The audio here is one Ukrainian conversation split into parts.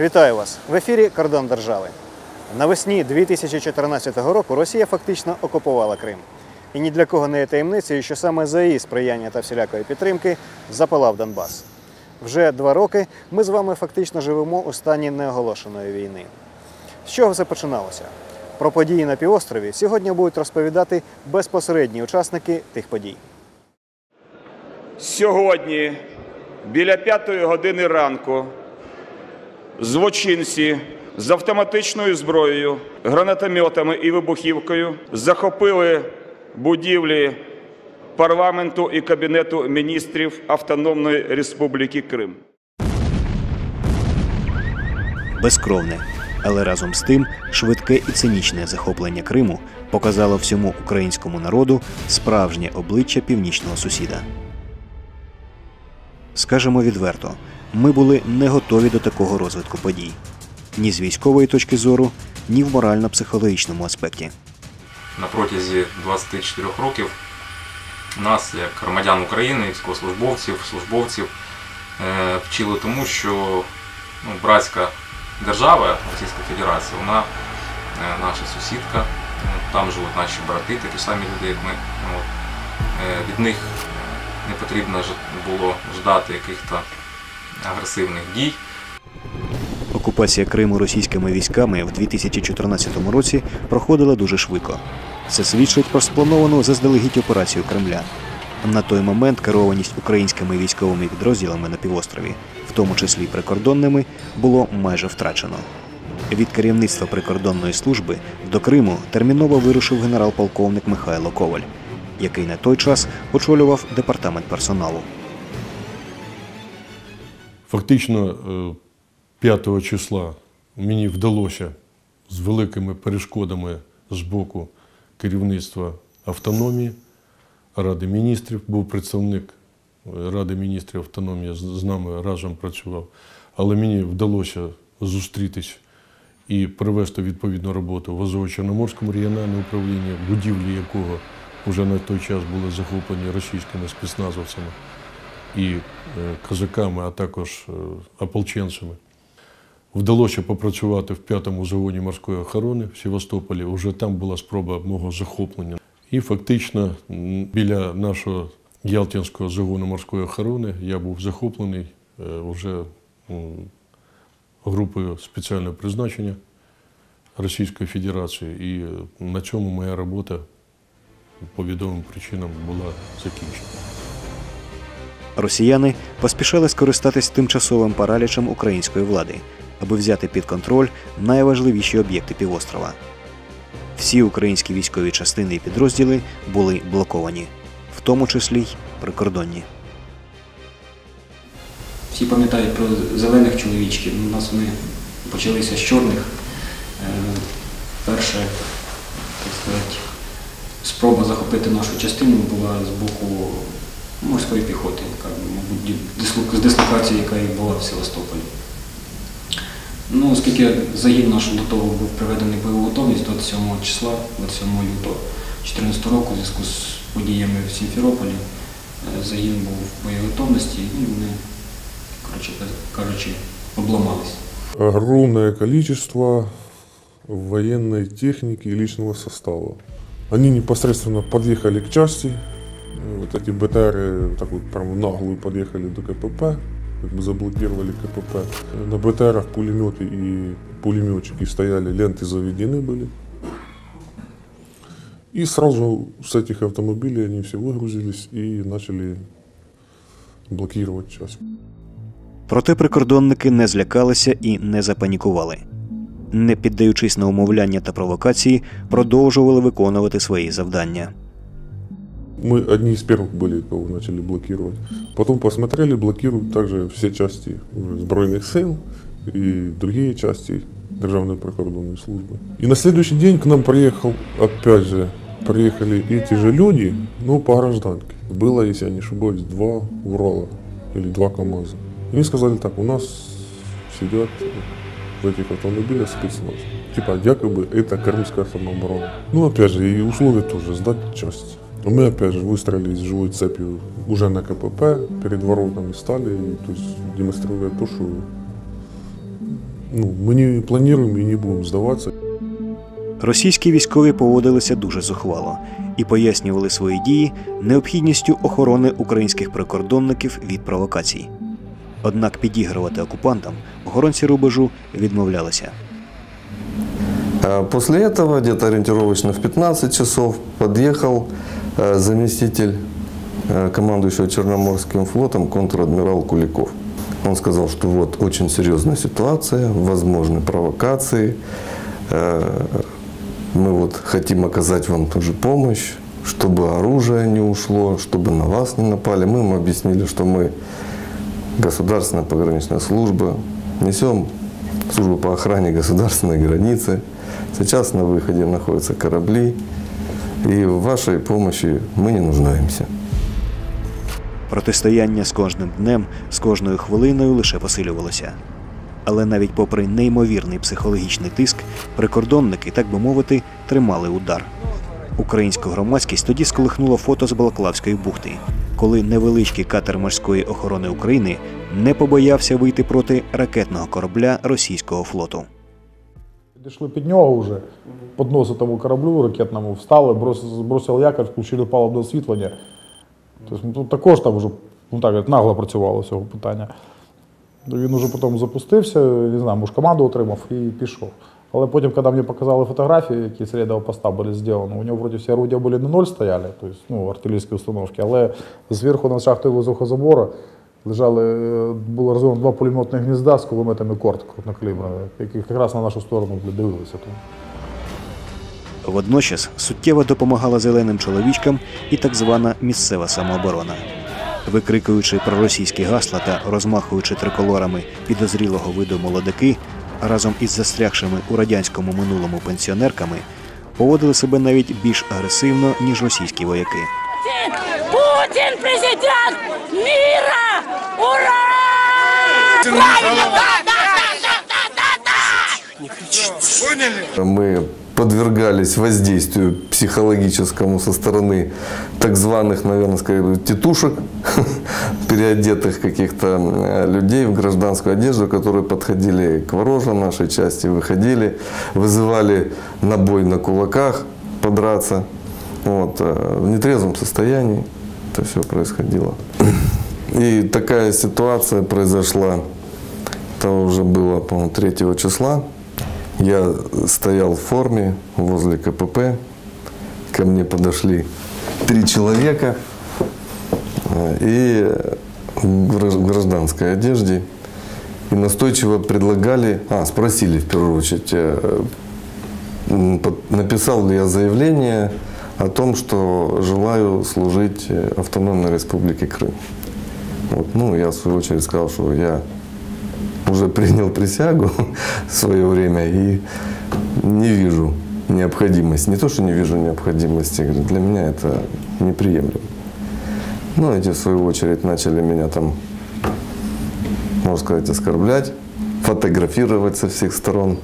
Вітаю вас в ефірі Кордон держави. Навесні 2014 року Росія фактично окупувала Крим. І ні для кого не є таємницею, що саме за її сприяння та всілякої підтримки запалав Донбас. Вже два роки ми з вами фактично живемо у стані неоголошеної війни. З чого все починалося? Про події на півострові сьогодні будуть розповідати безпосередні учасники тих подій. Сьогодні, біля п'ятої години ранку, злочинці з автоматичною зброєю, гранатометами і вибухівкою захопили будівлі парламенту і кабінету міністрів Автономної Республіки Крим. безкровне, але разом з тим швидке і цинічне захоплення Криму показало всьому українському народу справжнє обличчя північного сусіда. Скажемо відверто, ми були не готові до такого розвитку подій ні з військової точки зору, ні в морально-психологічному аспекті. на протязі 24 років нас, як громадян України, військовослужбовців, службовців, е, вчили тому, що ну, братська держава Російська Федерація, вона е, наша сусідка, е, там живуть наші брати, такі самі люди, як ми. От. Е, Від них не потрібно було ждати яких-то агресивних дій. Окупація Криму російськими військами в 2014 році проходила дуже швидко. Це свідчить про сплановану заздалегідь операцію Кремля. На той момент керованість українськими військовими підрозділами на півострові, в тому числі прикордонними, було майже втрачено. Від керівництва прикордонної служби до Криму терміново вирушив генерал-полковник Михайло Коваль, який на той час очолював департамент персоналу. Фактично, е, 5 числа мені вдалося з великими перешкодами з боку керівництва автономії Ради міністрів, був представник е, Ради міністрів автономії, з нами разом працював. Але мені вдалося зустрітись і провести відповідну роботу в Азово-Чорноморському регіональному управлінні, будівлі якого вже на той час були захоплені російськими спецназовцями і е, козаками, а також е, ополченцями. Вдалося попрацювати в п'ятому загоні морської охорони в Севастополі. Уже там була спроба мого захоплення. І фактично біля нашого Ялтинського загону морської охорони я був захоплений е, вже групою спеціального призначення Російської Федерації. І на цьому моя робота по відомим причинам була закінчена. Росіяни поспішали скористатись тимчасовим паралічем української влади, аби взяти під контроль найважливіші об'єкти півострова. Всі українські військові частини і підрозділи були блоковані, в тому числі й прикордонні. Всі пам'ятають про зелених чоловічків. У нас вони почалися з чорних. Е, Перша, так сказати, спроба захопити нашу частину була з боку морської піхоти, яка, з дислокації, яка і була в Севастополі. Ну, оскільки загін наш до того був приведений в бойову готовність 27 числа, 27 лютого 2014 року, у зв'язку з подіями в Сімферополі, е, загін був в бойовій готовності і вони короче кажучи, обламались. огромное количество военной техники и личного состава. Они непосредственно подъехали к части, вот эти БТРы так вот прям в наглую подъехали до КПП, как бы заблокировали КПП. На БТРах пулеметы и пулеметчики стояли, ленты заведены были. И сразу с этих автомобилей они все выгрузились и начали блокировать часть. Проте прикордонники не злякалися і не запанікували. Не піддаючись на умовляння та провокації, продовжували виконувати свої завдання. Мы одни из первых были, кого начали блокировать. Потом посмотрели, блокируют также все части уже Збройных сил и другие части Державной прикордонной службы. И на следующий день к нам приехал, опять же, приехали эти же люди, но по гражданке. Было, если я не ошибаюсь, два Урала или два КАМАЗа. И они сказали так, у нас сидят в этих автомобилях спецназ. Типа, якобы это крымская самооборона. Ну, опять же, и условия тоже, сдать часть. Но мы, опять же, выстроились живой цепью уже на КПП, перед воротами стали, и, то есть демонстрируя то, что ну, мы не планируем и не будем сдаваться. Російські військові поводилися дуже зухвало і пояснювали свої дії необхідністю охорони українських прикордонників від провокацій. Однак підігрувати окупантам охоронці рубежу відмовлялися. А После этого, где-то ориентировочно в 15 часов, подъехал э, Заместитель э, командующего Черноморским флотом контр-адмирал Куликов. Он сказал, что вот очень серьезная ситуация, возможны провокации. Э, Мы вот хотим оказать вам тоже помощь, чтобы оружие не ушло, чтобы на вас не напали. Мы им объяснили, что мы государственная пограничная служба, несем службу по охране государственной границы. Сейчас на выходе находятся корабли, и в вашей помощи мы не нуждаемся. Протистояння з кожним днем, з кожною хвилиною лише посилювалося. Але навіть попри неймовірний психологічний тиск, прикордонники, так би мовити, тримали удар. Українську громадськість тоді сколихнуло фото з Балаклавської бухти, коли невеличкий катер морської охорони України не побоявся вийти проти ракетного корабля російського флоту. Підійшли під нього вже, під носа тому кораблю ракетному, встали, бросили, бросили якір, включили паливне освітлення. Тобто, ну, також там вже ну, так, нагло працювало з цього питання. Він вже потім запустився, не знаю, може команду отримав і пішов. Але потім, коли мені показали фотографії, які з рядового поста були зроблені, у нього вроді всі орудия були на ноль стояли, тобто, ну, артилерійські установки, але зверху над шахтою воздухозабору лежали, е, було розроблено два пулеметних гнізда з кулеметами корт крупнокалібрами, які якраз на нашу сторону дивилися. Водночас суттєво допомагала зеленим чоловічкам і так звана місцева самооборона. Викрикуючи проросійські гасла та розмахуючи триколорами підозрілого виду молодики, разом із застрягшими у радянському минулому пенсіонерками, поводили себе навіть більш агресивно, ніж російські вояки. Путин президент мира! Ура! Правильно! Да, да, да, да, да, да! Мы подвергались воздействию психологическому со стороны так званых, наверное, сказать, тетушек, переодетых каких-то людей в гражданскую одежду, которые подходили к ворожам нашей части, выходили, вызывали на бой на кулаках подраться. Вот, э, в нетрезвом состоянии это все происходило. И такая ситуация произошла, это уже было, по-моему, 3 числа. Я стоял в форме возле КПП. Ко мне подошли три человека и в гражд- в гражданской одежде. И настойчиво предлагали, а, спросили в первую очередь, э, написал ли я заявление о том, что желаю служить э, Автономной Республике Крым. Вот. Ну, я в свою очередь сказал, что я уже принял присягу в свое время и не вижу необходимости. Не то, что не вижу необходимости, для меня это неприемлемо. Ну, эти, в свою очередь, начали меня там, можно сказать, оскорблять, фотографировать со всех сторон.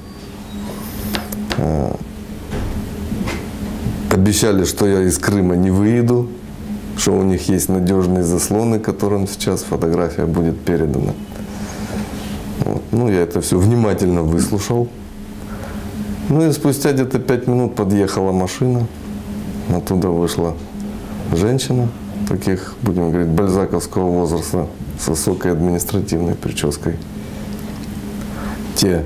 Обещали, что я из Крыма не выйду, что у них есть надежные заслоны, которым сейчас фотография будет передана. Вот. Ну, я это все внимательно выслушал. Ну и спустя где-то пять минут подъехала машина. Оттуда вышла женщина, таких, будем говорить, бальзаковского возраста, с высокой административной прической. Те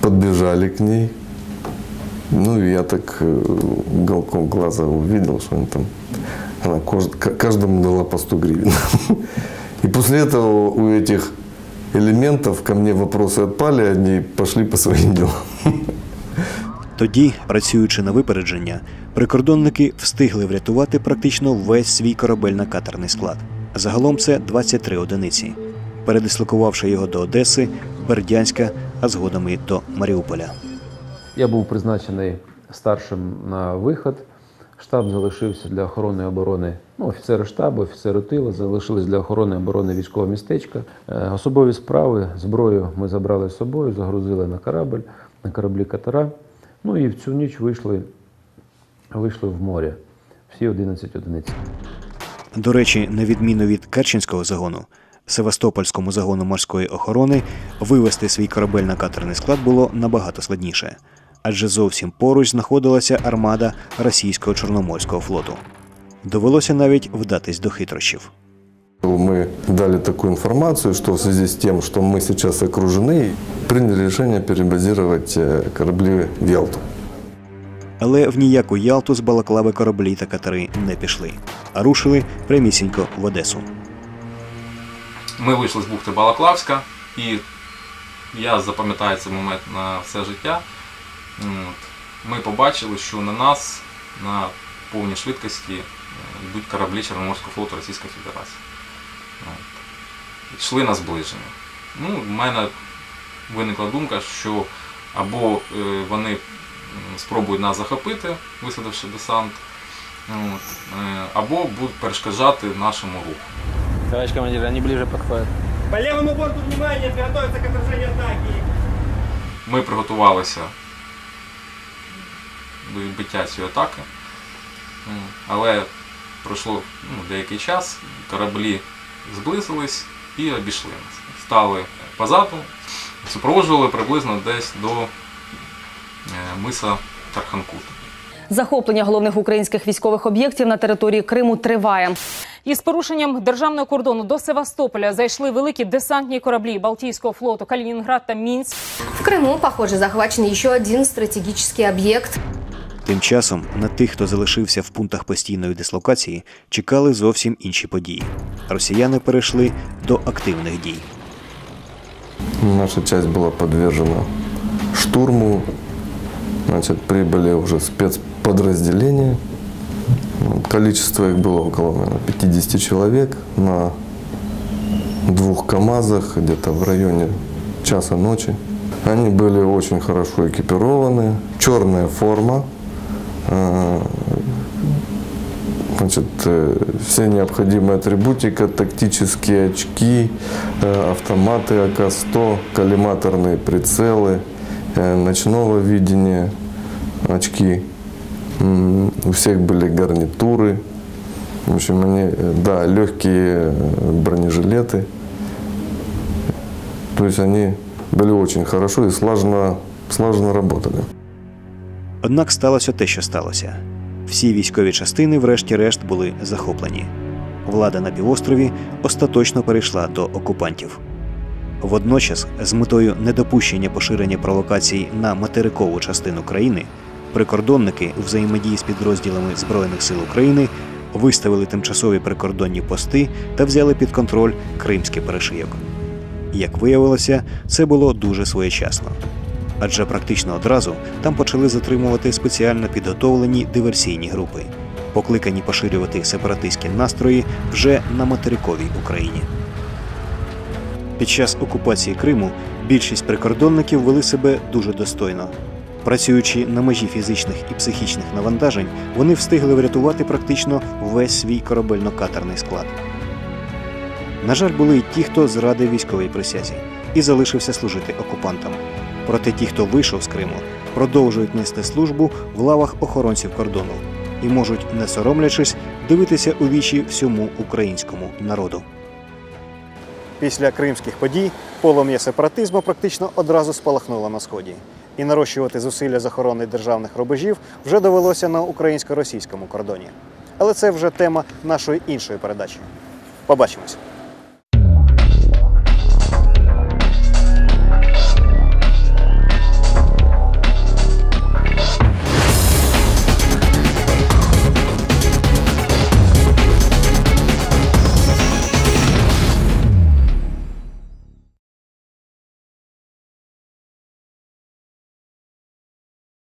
подбежали к ней. Ну, и я так э, уголком глаза увидел, что они там... Она кож- к- каждому дала по 100 гривен. И после этого у этих элементов ко мне вопросы отпали, они пошли по своим делам. Тоді, працюючи на випередження, прикордонники встигли врятувати практично весь свій корабельно-катерний склад. Загалом це 23 одиниці, передислокувавши його до Одеси, Бердянська, а згодом і до Маріуполя. Я був призначений старшим на виход. Штаб залишився для охорони оборони. Ну, офіцери штабу, офіцери тилу залишились для охорони оборони військового містечка. Е, Особові справи, зброю ми забрали з собою, загрузили на корабль, на кораблі катера. Ну і в цю ніч вийшли, вийшли в море. Всі 11 одиниць. До речі, на відміну від Керченського загону, Севастопольському загону морської охорони вивести свій корабель на катерний склад було набагато складніше, адже зовсім поруч знаходилася армада російського чорноморського флоту. Довелося навіть вдатись до хитрощів. Мы дали такую информацию, что в связи с тем, что мы сейчас окружены, приняли решение перебазировать э, корабли в Ялту. Але в ніяку Ялту з Балаклави кораблі та катери не пішли, а рушили прямісінько в Одесу. Ми вийшли з бухти Балаклавська, і я запам'ятаю цей момент на все життя. Ми побачили, що на нас на повній швидкості е, йдуть кораблі Чорноморського флоту Російської Федерації. Йшли на зближення. Ну, в мене виникла думка, що або е, вони спробують нас захопити, висадивши десант, е, або будуть перешкоджати нашому руху. Товарищ командир, они ближе подходят. По левому борту внимание, приготовиться к отражению атаки. Ми приготувалися до відбиття цієї атаки, але пройшло ну, деякий час, кораблі зблизились і обійшли нас. Стали позаду, супроводжували приблизно десь до е, миса Тарханкут. Захоплення головних українських військових об'єктів на території Криму триває. Із порушенням державного кордону до Севастополя зайшли великі десантні кораблі Балтійського флоту Калінінград та Мінськ. В Крыму, похоже, захвачен еще один стратегический объект. Тим часом на тих, хто залишився в пунктах постійної дислокації, чекали зовсім інші події. Росіяни перейшли до активних дій. Наша часть была подвержена штурму. Значит, прибыли уже спецподразделения. Количество их было около наверное, 50 человек на двух КАМАЗах, где-то в районе часа ночи. Они были очень хорошо экипированы. Черная форма. э, Значит, э, все необходимые атрибутика, тактические очки, э, автоматы АК-100, коллиматорные прицелы, ночного видения, очки. М, У всех были гарнитуры. В общем, они, э, да, легкие э, бронежилеты. То есть они были очень хорошо и слаженно, слаженно работали. Однак сталося те, що сталося. Всі військові частини, врешті-решт, були захоплені. Влада на півострові остаточно перейшла до окупантів. Водночас, з метою недопущення поширення провокацій на материкову частину країни, прикордонники у взаємодії з підрозділами Збройних сил України виставили тимчасові прикордонні пости та взяли під контроль кримський перешийок. Як виявилося, це було дуже своєчасно. Адже практично одразу там почали затримувати спеціально підготовлені диверсійні групи, покликані поширювати сепаратистські настрої вже на материковій Україні. Під час окупації Криму більшість прикордонників вели себе дуже достойно. Працюючи на межі фізичних і психічних навантажень, вони встигли врятувати практично весь свій корабельно-катерний склад. На жаль, були й ті, хто зрадив військовій присязі і залишився служити окупантам. Проте ті, хто вийшов з Криму, продовжують нести службу в лавах охоронців кордону і можуть, не соромлячись, дивитися у вічі всьому українському народу. Після кримських подій полум'я сепаратизму практично одразу спалахнуло на сході. І нарощувати зусилля з охорони державних рубежів вже довелося на українсько-російському кордоні. Але це вже тема нашої іншої передачі. Побачимось.